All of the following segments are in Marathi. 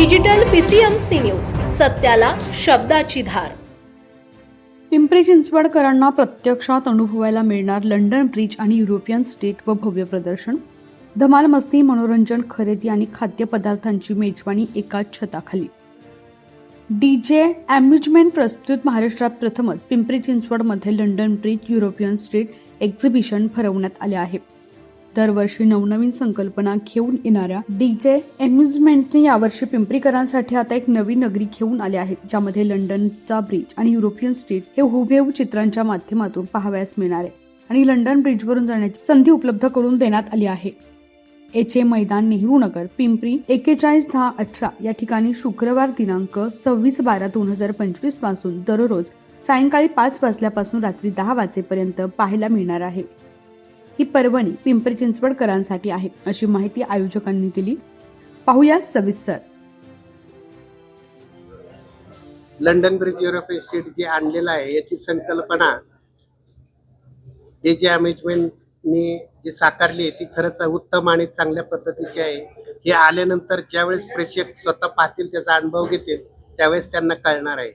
डिजिटल पीसीएमसी न्यूज सत्याला शब्दाची धार. पिंपरी चिंचवडकरांना प्रत्यक्षात अनुभवायला मिळणार लंडन ब्रिज आणि युरोपियन स्टेट व भव्य प्रदर्शन. धमाल मस्ती मनोरंजन खरेदी आणि खाद्यपदार्थांची मेजवानी एकाच छताखाली. डीजे अम्युजमेंट प्रस्तुत महाराष्ट्रात प्रथमच पिंपरी चिंचवडमध्ये London bridge European street exhibition भरवण्यात आले आहे. दरवर्षी नवनवीन संकल्पना घेऊन येणाऱ्या डीजे अम्युजमेंटने यावर्षी पिंपरीकरांसाठी आता एक नवी नगरी घेऊन आले आहेत ज्यामध्ये लंडनचा ब्रिज आणि युरोपियन स्ट्रीट हे हुबेहूब चित्रांच्या माध्यमातून पाहावयास मिळणार आहे आणि लंडन ब्रिजवरून जाण्याची संधी उपलब्ध करून देण्यात आली आहे. एच ए मैदान नेहरू नगर पिंपरी एकेचाळीस दहा अठरा या ठिकाणी शुक्रवार दिनांक सव्वीस बारा दोन हजार पंचवीसपासून दररोज सायंकाळी पाच वाजल्यापासून रात्री दहा वाजेपर्यंत पाहायला मिळणार आहे. ही पर्वणी पिंपरी चिंचवडकरांसाठी आहे अशी माहिती आयोजकांनी दिली. पाहूया सविस्तर. लंडन ब्रिज युरोपियन स्टेट जे आणलेलं आहे याची संकल्पना हे जे अमेजमेंटनी जी साकारली आहे ती खरंच उत्तम आणि चांगल्या पद्धतीची आहे. हे आल्यानंतर ज्यावेळेस प्रेक्षक स्वतः पाहतील त्याचा अनुभव घेतील त्यावेळेस त्यांना कळणार आहे.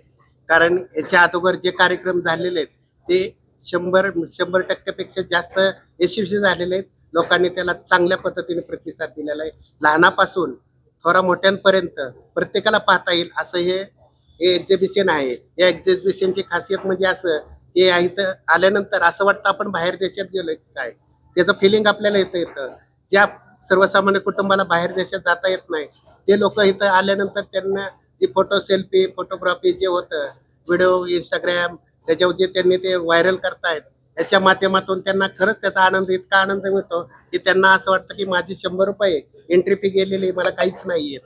कारण याच्या अगोदर जे कार्यक्रम झालेले आहेत ते शंभर शंभर टक्क्यापेक्षा जास्त यशस्वी झालेले आहेत. लोकांनी त्याला चांगल्या पद्धतीने प्रतिसाद दिलेला आहे. लहानापासून थोरा मोठ्यांपर्यंत प्रत्येकाला पाहता येईल असं हे हे एक्झिबिशन आहे. या एक्झिबिशनची खासियत म्हणजे असं हे इथं आल्यानंतर असं वाटतं आपण बाहेर देशात गेलोय काय? त्याचं फिलिंग आपल्याला येतं येतं. ज्या सर्वसामान्य कुटुंबाला बाहेर देशात जाता येत नाही ते लोक इथं आल्यानंतर त्यांना जी फोटो सेल्फी फोटोग्राफी जे होतं व्हिडिओ इंस्टाग्राम त्याच्यावर जे त्यांनी ते व्हायरल करतायत. याच्या माध्यमातून त्यांना खरंच त्याचा आनंद इतका आनंद मिळतो की त्यांना असं वाटतं की माझी शंभर रुपये एंट्री फी गेलेली मला काहीच नाही येत.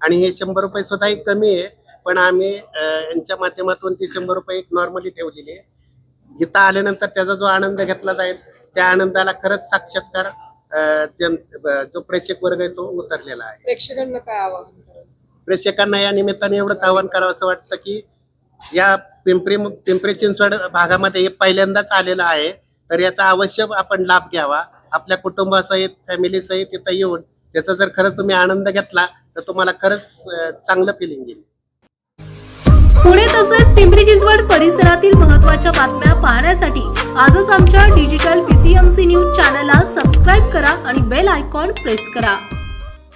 आणि हे शंभर रुपये सुद्धा कमी आहे पण आम्ही यांच्या माध्यमातून ती शंभर रुपये एक नॉर्मली ठेवलेली आहे. इथं आल्यानंतर त्याचा जो आनंद घेतला जाईल त्या आनंदाला खरंच साक्षात्कार जन जो प्रेक्षक वर्ग आहे तो उतरलेला आहे. प्रेक्षकांना काय आवाहन प्रेक्षकांना या निमित्ताने एवढंच आवाहन करावं असं वाटतं की या पिंपरी पिंपरी चिंचवड भागामध्ये पहिल्यांदाच आलेलं आहे. तर याचा अवश्य आपण लाभ घ्यावा. आपल्या कुटुंबासहित फॅमिलीसहित तिथं येऊन त्याचा जर खरंच तुम्ही आनंद घेतला तर तुम्हाला खरंच चांगलं फिलिंग येईल. पुणे तसेच पिंपरी चिंचवड परिसरातील महत्त्वाच्या बातम्या पाहण्यासाठी आजच आमच्या डिजिटल पीसीएमसी न्यूज चॅनलला सबस्क्राईब करा आणि बेल आयकॉन प्रेस करा.